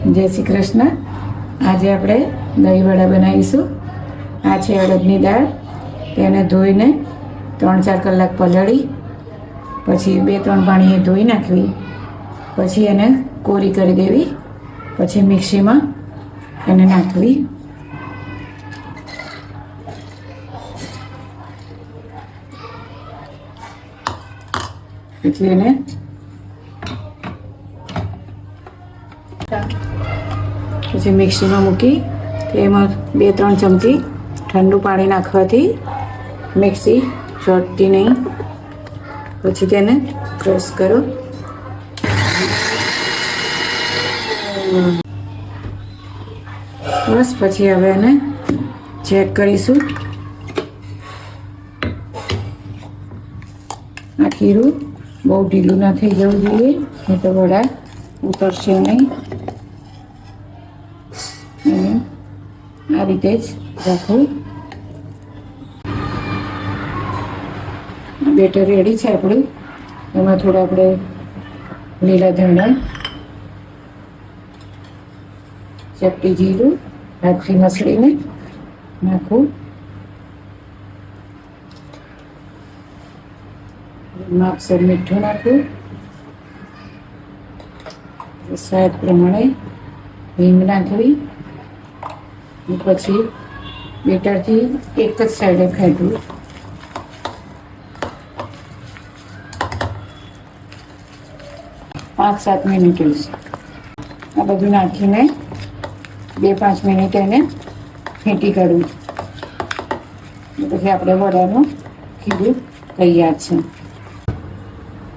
જય શ્રી કૃષ્ણ. આજે આપણે દહીં વડા બનાવીશું. આ છે અડદની દાળ. તેને ધોઈને ત્રણ ચાર કલાક પલાળી, પછી બે ત્રણ પાણીએ ધોઈ નાખવી, પછી એને કોરી કરી દેવી, પછી મિક્સીમાં એને નાખવી. પછી એને પછી મિક્સીમાં મૂકી તેમાં બે ત્રણ ચમચી ઠંડુ પાણી નાખવાથી મિક્સી ચોટતી નહીં. પછી તેને ક્રશ કરો. બસ પછી હવે એને ચેક કરીશું. આ ખીરું બહુ ઢીલું ના થઈ જવું જોઈએ, નહીં તો વડા ઉતરશે નહીં અને આ રીતે જ રાખવું બેટર રેડી છે આપણું. એમાં થોડા આપણે લીલા ધાણા, ચપટી જીરું હાથથી મસળીને નાખવું માપસર મીઠું નાખવું સ્વાદ પ્રમાણે હિંગ નાખવી. પછી બેટરથી એક જ સાઈડે ફેંટવું. પાંચ સાત મિનિટ છે આ બધું નાખીને બે પાંચ મિનિટ એને ફેંટી કાઢવું. પછી આપણે વડાનું ખીરું તૈયાર છે.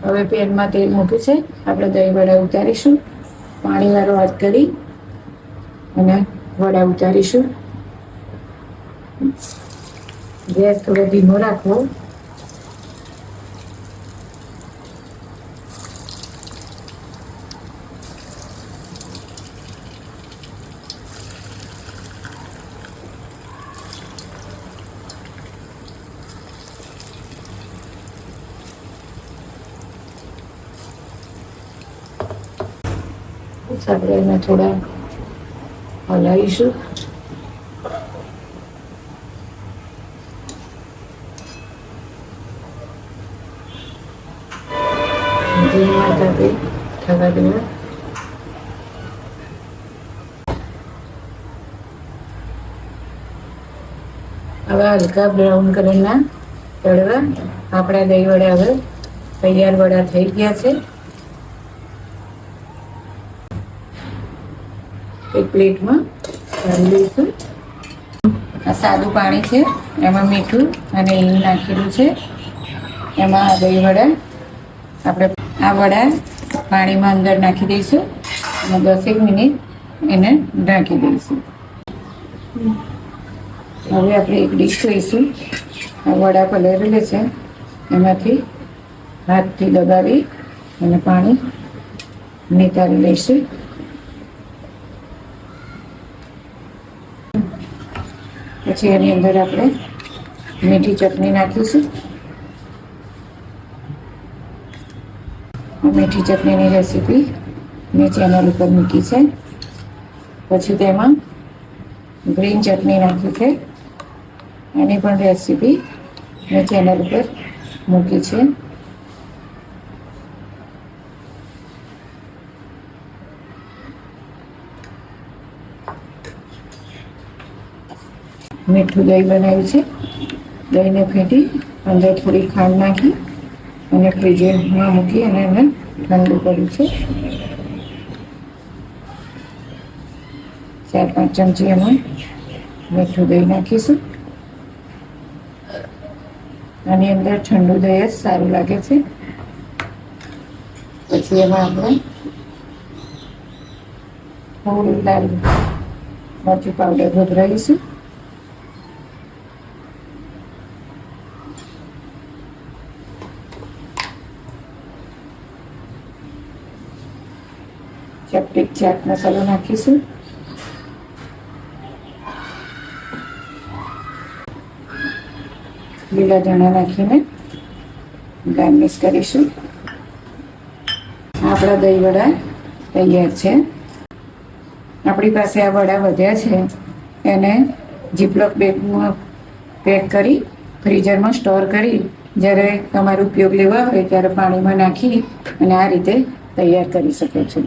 હવે પેનમાં તેલ મૂક્યું છે. આપણે દહીં વડા ઉતારીશું. પાણીવાળો હાથ કરી અને વડા ઉતારીશું. ગેસ થોડો ધીમો રાખવો. એને થોડા હલાવીશું ધીમા તાપે થવા દેવા હવે હલકા બ્રાઉન કલરના તળવા. આપણા દહીં વડા હવે તૈયાર વડા થઈ ગયા છે. એક પ્લેટમાં કાઢી લઈશું. આ સાદું પાણી છે, એમાં મીઠું અને હિંગ નાખેલું છે. એમાં આ દહીં વડા આપણે આ વડા પાણીમાં અંદર નાખી દઈશું અને દસેક મિનિટ એને ઢાંકી દઈશું. હવે આપણે એક ડીશ લઈશું. આ વડા પલરેલે છે, એમાંથી હાથથી દબાવી અને પાણી નિતારી લઈશું. પછી એની અંદર આપણે મીઠી ચટણી નાખીશું. મીઠી ચટણીની રેસીપી મેં ચેનલ ઉપર મૂકી છે. પછી તેમાં ગ્રીન ચટણી નાખી છે. એની પણ રેસીપી મેં ચેનલ ઉપર મૂકી છે. મીઠું દહીં બનાવ્યું છે. દહીંને ફેંટી અંદર થોડી ખાંડ નાખી અને ફ્રીજરમાં મૂકી અને એને ઠંડુ કર્યું છે. ચાર પાંચ ચમચી એમાં મીઠું દહીં નાખીશું. આની અંદર ઠંડુ દહીં જ સારું લાગે છે. પછી એમાં આપણે થોડું લાલ મરચું પાવડર ભભરાવીશું ચપટીક ચાટ મસાલો નાખીશું. લીલા ચણા નાખીને ગાર્નિશ કરીશું. આપણા દહીં વડા તૈયાર છે. આપણી પાસે આ વડા વધ્યા છે. એને જીપલોક બેગમાં પેક કરી ફ્રીઝરમાં સ્ટોર કરી જ્યારે તમારો ઉપયોગ લેવા હોય ત્યારે પાણીમાં નાખી અને આ રીતે તૈયાર કરી શકો છો.